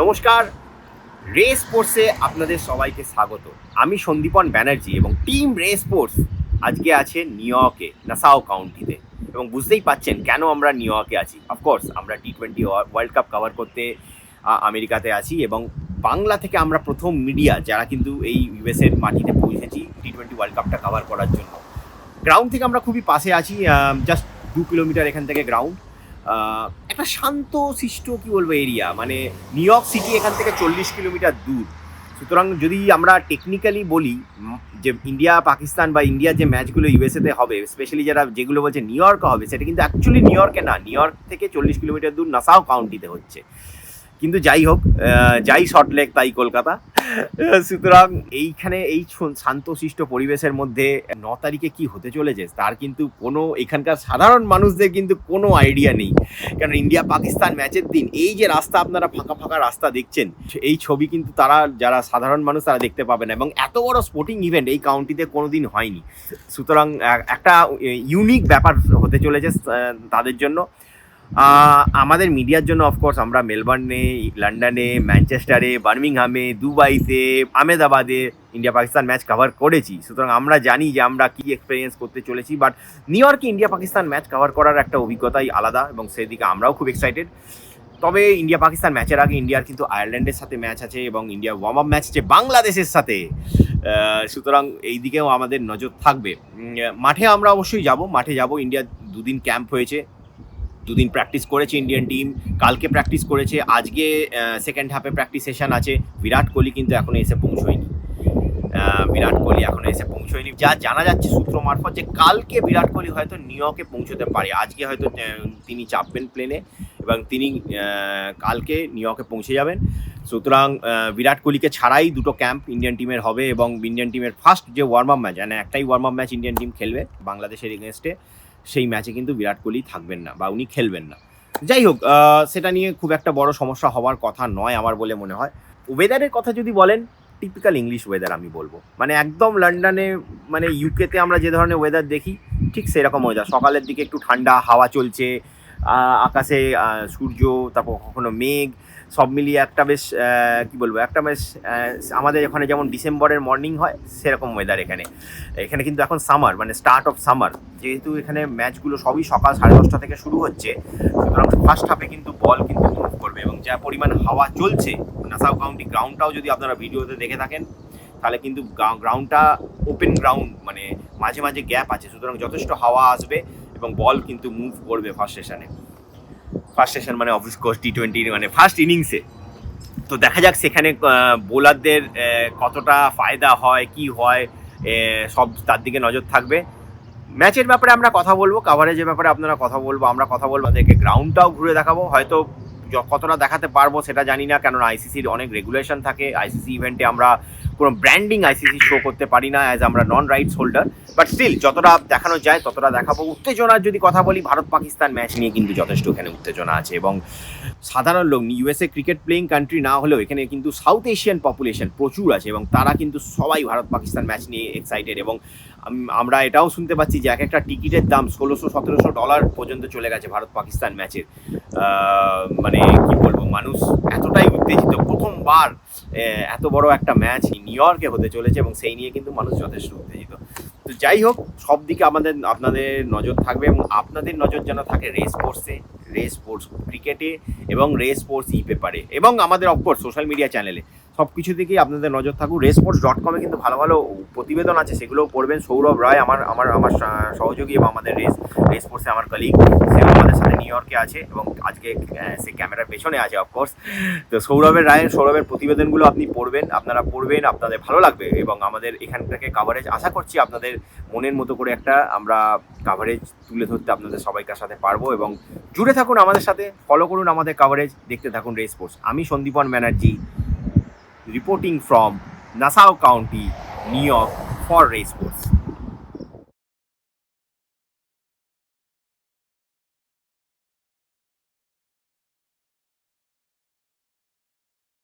নমস্কার। রেস স্পোর্টসে আপনাদের সবাইকে স্বাগত। আমি সন্দীপন ব্যানার্জি এবং টিম রেস স্পোর্টস আজকে আছে নিউ ইয়র্কে নাসাও কাউন্টিতে এবং বুঝতেই পাচ্ছেন কেন আমরা নিউ ইয়র্কে আছি। অফকোর্স আমরা T twenty world cup cover করতে আমেরিকাতে আছি এবং বাংলা থেকে আমরা প্রথম মিডিয়া যারা কিন্তু এই ইউএসএর মাটিতে পৌঁছেছি টি টোয়েন্টি ওয়ার্ল্ড কাপটা কভার করার জন্য। গ্রাউন্ড থেকে আমরা খুবই পাশে আছি জাস্ট দু কিলোমিটার এখান থেকে গ্রাউন্ড একটা শান্ত শিষ্ট কি বলব এরিয়া মানে নিউ ইয়র্ক সিটি এখান থেকে চল্লিশ কিলোমিটার দূর। সুতরাং যদি আমরা টেকনিক্যালি বলি যে ইন্ডিয়া পাকিস্তান বা ইন্ডিয়ার যে ম্যাচগুলো ইউএসএতে হবে স্পেশালি যারা যেগুলো বলছে নিউ ইয়র্কে হবে, সেটা কিন্তু অ্যাকচুয়ালি নিউ ইয়র্কে না। নিউ ইয়র্ক থেকে চল্লিশ কিলোমিটার দূর নাসাও কাউন্টিতে হচ্ছে। কিন্তু যাই হোক যাই শর্ট সল্টলেক তাই কলকাতা। সুতরাং এইখানে এই শান্তশিষ্ট পরিবেশের মধ্যে ন তারিখে কি হতে চলেছে, তার কিন্তু কোনো এখানকার সাধারণ মানুষদের কিন্তু কোনো আইডিয়া নেই। কারণ ইন্ডিয়া পাকিস্তান ম্যাচের দিন এই যে রাস্তা আপনারা ফাঁকা ফাঁকা রাস্তা দেখছেন, এই ছবি কিন্তু তারা, যারা সাধারণ মানুষ তারা দেখতে পাবে না এবং এত বড় স্পোর্টিং ইভেন্ট এই কাউন্টিতে কোনো দিন হয়নি। সুতরাং একটা ইউনিক ব্যাপার হতে চলেছে তাদের জন্য। আমাদের মিডিয়ার জন্য অফকোর্স আমরা মেলবার্নে, লন্ডনে, ম্যানচেস্টারে, বার্মিংহামে, দুবাইতে, আহমেদাবাদে ইন্ডিয়া পাকিস্তান ম্যাচ কভার করেছি। সুতরাং আমরা জানি যে আমরা কি এক্সপিরিয়েন্স করতে চলেছি বাট নিউ ইয়র্কে ইন্ডিয়া পাকিস্তান ম্যাচ কভার করার একটা অভিজ্ঞতাই আলাদা এবং সেদিকে আমরাও খুব এক্সাইটেড তবে ইন্ডিয়া পাকিস্তান ম্যাচের আগে ইন্ডিয়ার কিন্তু আয়ারল্যান্ডের সাথে ম্যাচ আছে এবং ইন্ডিয়ার ওয়ার্ম আপ ম্যাচ আছে বাংলাদেশের সাথে। সুতরাং এই দিকেও আমাদের নজর থাকবে। মাঠে আমরা অবশ্যই যাব, মাঠে যাব। ইন্ডিয়ার দুদিন ক্যাম্প হয়েছে। দুদিন প্র্যাকটিস করেছে ইন্ডিয়ান টিম কালকে প্র্যাকটিস করেছে, আজকে সেকেন্ড হাফে প্র্যাকটিস সেশন আছে, বিরাট কোহলি কিন্তু এখনও এসে পৌঁছয়নি। বিরাট কোহলি এখনও এসে পৌঁছয়নি। যা জানা যাচ্ছে সূত্র মারফত যে কালকে বিরাট কোহলি হয়তো নিউ ইয়র্কে পৌঁছতে পারে। আজকে হয়তো তিনি চাপবেন প্লেনে এবং তিনি কালকে নিউ ইয়র্কে পৌঁছে যাবেন। সুতরাং বিরাট কোহলিকে ছাড়াই দুটো ক্যাম্প ইন্ডিয়ান টিমের হবে এবং ইন্ডিয়ান টিমের ফার্স্ট যে ওয়ার্ম আপ ম্যাচ মানে একটাই warm up match Indian team খেলবে বাংলাদেশের এগেনস্টে সেই ম্যাচে কিন্তু বিরাট কোহলি থাকবেন না বা উনি খেলবেন না। যাই হোক সেটা নিয়ে খুব একটা বড় সমস্যা হওয়ার কথা নয় আমার বলে মনে হয়। ওয়েদারের কথা যদি বলেন টিপিক্যাল ইংলিশ ওয়েদার আমি বলব। মানে একদম লন্ডনে মানে ইউকেতে আমরা যে ধরনের ওয়েদার দেখি, ঠিক সেরকম ওয়েদার সকালের দিকে একটু ঠান্ডা, হাওয়া চলছে আকাশে সূর্য, তারপর কখনো মেঘ সব মিলিয়ে একটা বেশ কি বলব, একটা বেশ আমাদের এখানে যেমন ডিসেম্বরের মর্নিং হয়, সেরকম ওয়েদার এখানে। এখানে কিন্তু এখন সামার মানে স্টার্ট অফ সামার যেহেতু এখানে ম্যাচগুলো সবই সকাল সাড়ে দশটা থেকে শুরু হচ্ছে, সুতরাং ফার্স্ট হাফে কিন্তু বল কিন্তু মুভ করবে এবং যা পরিমাণ হাওয়া চলছে নাসাউ কাউন্টি গ্রাউন্ডটাও যদি আপনারা ভিডিওতে দেখে থাকেন, তাহলে কিন্তু গ্রাউন্ডটা ওপেন গ্রাউন্ড মানে মাঝে মাঝে গ্যাপ আছে, সুতরাং যথেষ্ট হাওয়া আসবে এবং বল কিন্তু মুভ করবে ফার্স্ট সেশনে ফার্স্ট সেশন মানে অফিস কোর্স টি টোয়েন্টি মানে ফার্স্ট ইনিংসে তো দেখা যাক সেখানে বোলারদের কতটা ফায়দা হয়, কি হয় সব তার দিকে নজর থাকবে। ম্যাচের ব্যাপারে আমরা কথা বলব কাভারেজের ব্যাপারে আপনারা কথা বলব, আমরা কথা বলব, তাদেরকে গ্রাউন্ডটাও ঘুরে দেখাবো। হয়তো কতটা দেখাতে পারব সেটা জানি না, কেননা আইসিসির অনেক রেগুলেশন থাকে। আইসিসি ইভেন্টে আমরা কোনো ব্র্যান্ডিং আইসিসি শো করতে পারি না অ্যাজ আমরা non rights holder but still যতটা দেখানো যায়, ততটা দেখাবো। উত্তেজনার যদি কথা বলি, ভারত পাকিস্তান ম্যাচ নিয়ে কিন্তু যথেষ্ট এখানে উত্তেজনা আছে এবং সাধারণ লোক ইউএসএ ক্রিকেট প্লেইং কান্ট্রি না হলেও এখানে কিন্তু সাউথ এশিয়ান পপুলেশন প্রচুর আছে এবং তারা কিন্তু সবাই ভারত পাকিস্তান ম্যাচ নিয়ে এক্সাইটেড এবং আমরা এটাও শুনতে পাচ্ছি যে এক একটা টিকিটের দাম ষোলোশো, সতেরোশো ডলার পর্যন্ত চলে গেছে ভারত পাকিস্তান ম্যাচের মানে কি বলব, মানুষ এতটাই উত্তেজিত। প্রথমবার এত বড় একটা ম্যাচ নিউ ইয়র্কে হতে চলেছে এবং সেই নিয়ে কিন্তু মানুষ যথেষ্ট উত্তেজিত। তো যাই হোক, সব দিকে আমাদের, আপনাদের নজর থাকবে এবং আপনাদের নজর যেন থাকে রেস স্পোর্টসে রেস স্পোর্টস ক্রিকেটে এবং রেস স্পোর্টস ই পেপারে এবং আমাদের অফকোর্স সোশ্যাল মিডিয়া চ্যানেলে সব কিছু দিকেই আপনাদের নজর থাকুক। রেস স্পোর্টস ডট কমে কিন্তু ভালো ভালো প্রতিবেদন আছে, সেগুলোও পড়বেন। সৌরভ রায়, আমার আমার আমার সহযোগী এবং আমাদের রেস রেস স্পোর্টসে আমার কলিগ সেও আমাদের নিউ ইয়র্কে আছে এবং আজকে সে ক্যামেরার পেছনে আছে অফকোর্স তো সৌরভের রায়ের সৌরভের প্রতিবেদনগুলো আপনি পড়বেন, আপনারা পড়বেন, আপনাদের ভালো লাগবে এবং আমাদের এখান থেকে কাভারেজ আশা করছি আপনাদের মনের মতো করে একটা আমরা কাভারেজ তুলে ধরতে আপনাদের সবাইকার সাথে পারব এবং জুড়ে থাকুন আমাদের সাথে ফলো করুন আমাদের কাভারেজ দেখতে থাকুন রেস স্পোর্টস আমি Sandipan Banerjee reporting from Nassau county New York for race sports